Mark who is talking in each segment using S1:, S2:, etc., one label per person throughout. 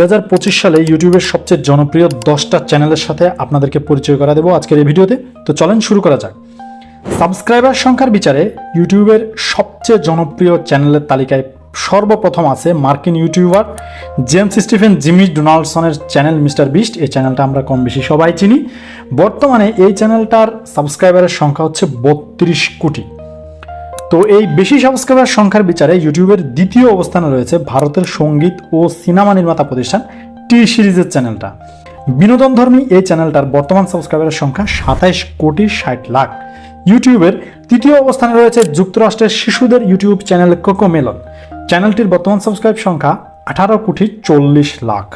S1: দু হাজার পঁচিশ সালে ইউটিউবের সবচেয়ে জনপ্রিয় দশটা চ্যানেলের সাথে আপনাদেরকে পরিচয় করা দেবো আজকের এই ভিডিওতে। তো চলেন শুরু করা যাক। সাবস্ক্রাইবার সংখ্যার বিচারে ইউটিউবের সবচেয়ে জনপ্রিয় চ্যানেলের তালিকায় সর্বপ্রথম আছে মার্কিন ইউটিউবার জেমস স্টিফেন জিমি ডোনাল্ডসনের চ্যানেল মিস্টার বিস্ট। এই চ্যানেলটা আমরা কম বেশি সবাই চিনি। বর্তমানে এই চ্যানেলটার সাবস্ক্রাইবারের সংখ্যা হচ্ছে বত্রিশ কোটি। তো এই বেশি সাবস্ক্রাইবার সংখ্যার বিচারে ইউটিউবের দ্বিতীয় অবস্থানে রয়েছে ভারতের সংগীত ও সিনেমা নির্মাতা প্রতিষ্ঠান টি সিরিজের চ্যানেলটা। বিনোদনধর্মী এই চ্যানেলটার বর্তমান সাবস্ক্রাইবারের সংখ্যা সাতাইশ কোটি ষাট লাখ। ইউটিউবের তৃতীয় অবস্থানে রয়েছে যুক্তরাষ্ট্রের শিশুদের ইউটিউব চ্যানেল কোকো মেলন চ্যানেলটির বর্তমান সাবস্ক্রাইব সংখ্যা আঠারো কোটি চল্লিশ লাখ।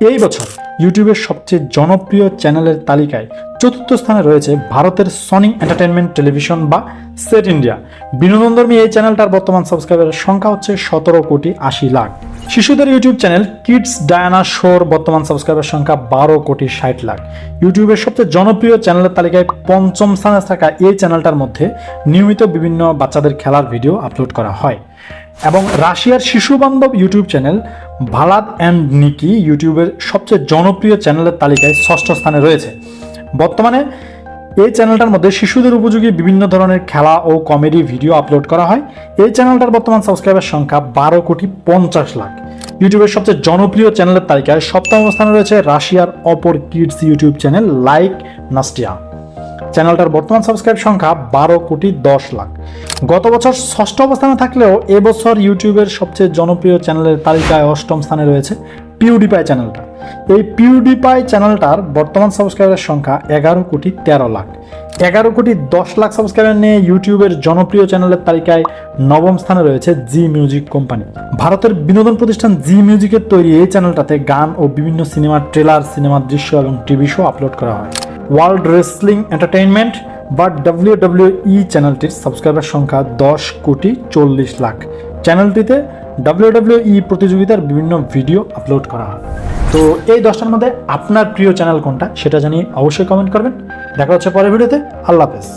S1: এই বছর ইউটিউবের সবচেয়ে জনপ্রিয় চ্যানেলের তালিকায় চতুর্থ স্থানে রয়েছে ভারতের সনি এন্টারটেনমেন্ট টেলিভিশন বা সেট ইন্ডিয়া বিনোদন ধর্মী এই চ্যানেলটার বর্তমান সাবস্ক্রাইবারের সংখ্যা হচ্ছে সতেরো কোটি আশি লাখ। শিশুদের ইউটিউব চ্যানেল কিডস ডায়ানা শোর বর্তমান সাবস্ক্রাইবার সংখ্যা বারো কোটি ষাট লাখ। ইউটিউবের সবচেয়ে জনপ্রিয় চ্যানেলের তালিকায় পঞ্চম স্থানে থাকা এই চ্যানেলটার মধ্যে নিয়মিত বিভিন্ন বাচ্চাদের খেলার ভিডিও আপলোড করা হয়। এবং রাশিয়ার শিশু বান্ধব YouTube channel Vlad and Niki ইউটিউবের সবচেয়ে জনপ্রিয় চ্যানেলের তালিকায় ষষ্ঠ স্থানে রয়েছে। বর্তমানে এই চ্যানেলটার মধ্যে শিশুদের উপযোগী বিভিন্ন ধরনের খেলা ও কমেডি ভিডিও আপলোড করা হয়। এই চ্যানেলটার বর্তমান সাবস্ক্রাইবার সংখ্যা বারো কোটি পঞ্চাশ লাখ। ইউটিউবের সবচেয়ে জনপ্রিয় চ্যানেলের তালিকায় সপ্তম অবস্থানে রয়েছে রাশিয়ার অপর kids YouTube channel Like Nastya. চ্যানেলটার বর্তমান সাবস্ক্রাইব সংখ্যা বারো কোটি দশ লাখ। গত বছর ষষ্ঠ অবস্থানে থাকলেও এবছর ইউটিউবের সবচেয়ে জনপ্রিয় চ্যানেলের তালিকায় অষ্টম স্থানে রয়েছে পিউডিপাই চ্যানেলটা। এই পিউডিপাই চ্যানেলটার বর্তমান সাবস্ক্রাইবের সংখ্যা এগারো কোটি তেরো লাখ। এগারো কোটি দশ লাখ সাবস্ক্রাইবার নিয়ে ইউটিউবের জনপ্রিয় চ্যানেলের তালিকায় নবম স্থানে রয়েছে জি মিউজিক কোম্পানি। ভারতের বিনোদন প্রতিষ্ঠান জি মিউজিকের তৈরি এই চ্যানেলটাতে গান ও বিভিন্ন সিনেমার ট্রেলার সিনেমার দৃশ্য এবং টিভি শো আপলোড করা হয়। ওয়ার্ল্ড রেসলিং এন্টারটেইনমেন্ট বা ডাব্লিউ ডাব্লিউ ই চ্যানেলটির সাবস্ক্রাইবার সংখ্যা দশ কোটি চল্লিশ লাখ। চ্যানেলটিতে ডাব্লিউ ডাব্লিউ ই প্রতিযোগিতার বিভিন্ন ভিডিও আপলোড করা হয়। তো এই দশটার মধ্যে আপনার প্রিয় চ্যানেল কোনটা সেটা জানিয়ে অবশ্যই কমেন্ট করবেন। দেখা হচ্ছে পরের ভিডিওতে। আল্লাহ হাফেজ।